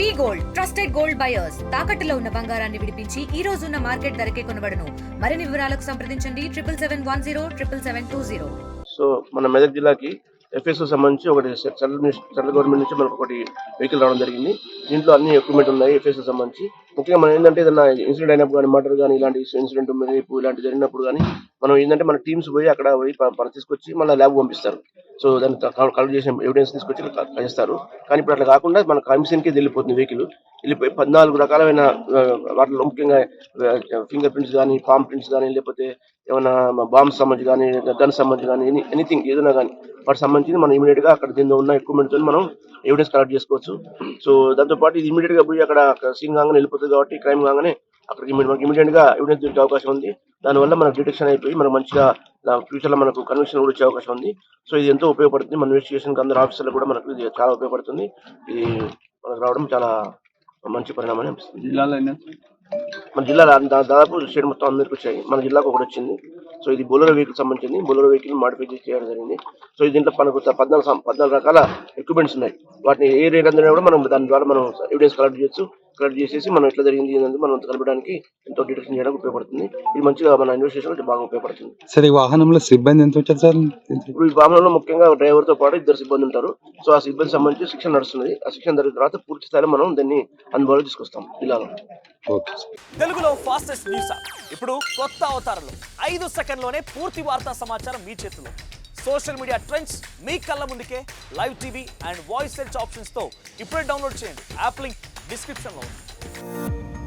We gold trusted gold buyers. తాకట్టులో ఉన్న బంగారాన్ని విడిపించి ఈ రోజు ఉన్న మార్కెట్ ధరకే కొనబడను. మరిన్ని వివరాలకు సంప్రదించండి. Triple seven one zero triple seven two zero. So మన మెదక్ జిల్లాకి ఎఫ్ఎస్ సంబంధించి ఒకటి సెంట్రల్ సెంట్రల్ గవర్నమెంట్ నుంచి మనకు ఒకటి వెహికల్ రావడం జరిగింది. దీంట్లో అన్ని ఎక్విప్మెంట్ ఉన్నాయి ఎఫ్ఎస్ సంబంధించి. ముఖ్యంగా మనం ఏంటంటే ఏదైనా ఇన్సిడెంట్ అయినప్పుడు కానీ మర్డర్ కానీ ఇలాంటి ఇన్సిడెంట్ రేపు ఇలాంటి జరిగినప్పుడు కానీ మనం ఏంటంటే మన టీమ్స్ పోయి అక్కడ పోయి ప- తీసుకొచ్చి మళ్ళీ ల్యాబ్ పంపిస్తారు. సో దాన్ని కలెక్ట్ చేసిన ఎవిడెన్స్ తీసుకొచ్చి క- చేస్తారు కానీ ఇప్పుడు అట్లా కాకుండా మన కమిషన్కి వెళ్ళిపోతుంది వెహికల్. వెళ్ళిపోయి పద్నాలుగు రకాలైన వాటిలో ముఖ్యంగా ఫింగర్ ప్రింట్స్ కానీ పామ్ ప్రింట్స్ కానీ లేకపోతే ఏమైనా బాంబ్ సంబంధించి కానీ గన్ సంబంధించి కానీ ఎనీ ఎనీథింగ్ ఏదైనా కానీ వాటికి సంబంధించి మనం ఇమీడియట్గా అక్కడ దీనిలో ఉన్న ఎక్విప్మెంట్తో మనం ఎవిడెన్స్ కలెక్ట్ చేసుకోవచ్చు. సో దాంతో పాటు ఇది ఇమీడియట్గా పోయి అక్కడ సీన్ కాగానే వెళ్ళిపోతుంది. కాబట్టి క్రైమ్ కాగానే అక్కడికి మనకి ఇమీడియట్గా ఎవిడెన్స్ దొరికే అవకాశం ఉంది. దానివల్ల మనకు డిటెక్షన్ అయిపోయి మనం మంచిగా ఫ్యూచర్లో మనకు కన్విక్షన్ కూడా వచ్చే అవకాశం ఉంది. సో ఇది ఎంతో ఉపయోగపడుతుంది. మన ఇన్వెస్టిగేషన్ అందరు ఆఫీసర్లు కూడా మనకు ఇది చాలా ఉపయోగపడుతుంది. ఇది మనకు రావడం చాలా మంచి పరిణామం అనిపిస్తుంది. జిల్లాలో మన జిల్లాలో దాదాపు స్టేట్ మొత్తం అందరికి వచ్చాయి. మన జిల్లాకు ఒకటి వచ్చింది. సో ఇది బొలరో వెహికల్ సంబంధించింది. బొలరో వెహికల్ మాడిఫై చేయడం జరిగింది. సో ఇది దీంట్లో మనకు పద్నాలుగు పద్నాలుగు రకాల ఎక్విప్మెంట్స్ ఉన్నాయి. వాటిని ఏ రేట్ అందరినీ కూడా మనం దాని ద్వారా మనం ఎవిడెన్స్ కలెక్ట్ చేయొచ్చు. కలెక్ట్ చేసేసి మనం ఎట్లా జరిగింది అనేది మనం కలపడానికి ఎంతో డిటెక్షన్ చేయడానికి ఉపయోగపడుతుంది. ఇది మంచిగా మన ఇన్వెస్టిగేషన్ బాగా ఉపయోగపడుతుంది. సార్ ఈ వాహనంలో సిబ్బంది ఎంత వచ్చారు సార్? ఇప్పుడు ఈ వాహనంలో ముఖ్యంగా డ్రైవర్తో పాటు ఇద్దరు సిబ్బంది ఉంటారు. సో ఆ సిబ్బంది సంబంధించి శిక్షణ నడుస్తున్నది ఆ శిక్షణ జరిగిన తర్వాత పూర్తి స్థాయిలో మనం దాన్ని అందుబాటులో తీసుకొస్తాం. జిల్లాలో ఓకే తెలుగులో ఫాస్టెస్ట్ న్యూస్ యాప్ ఇప్పుడు కొత్త అవతారంలో. ఐదు సెకండ్లోనే పూర్తి వార్తా సమాచారం మీ చేతిలో. సోషల్ మీడియా ట్రెండ్స్ మీ కళ్ళ ముందుకే. Live TV and voice search ఆప్షన్స్తో ఇప్పుడే డౌన్లోడ్ చేయండి. App link description below.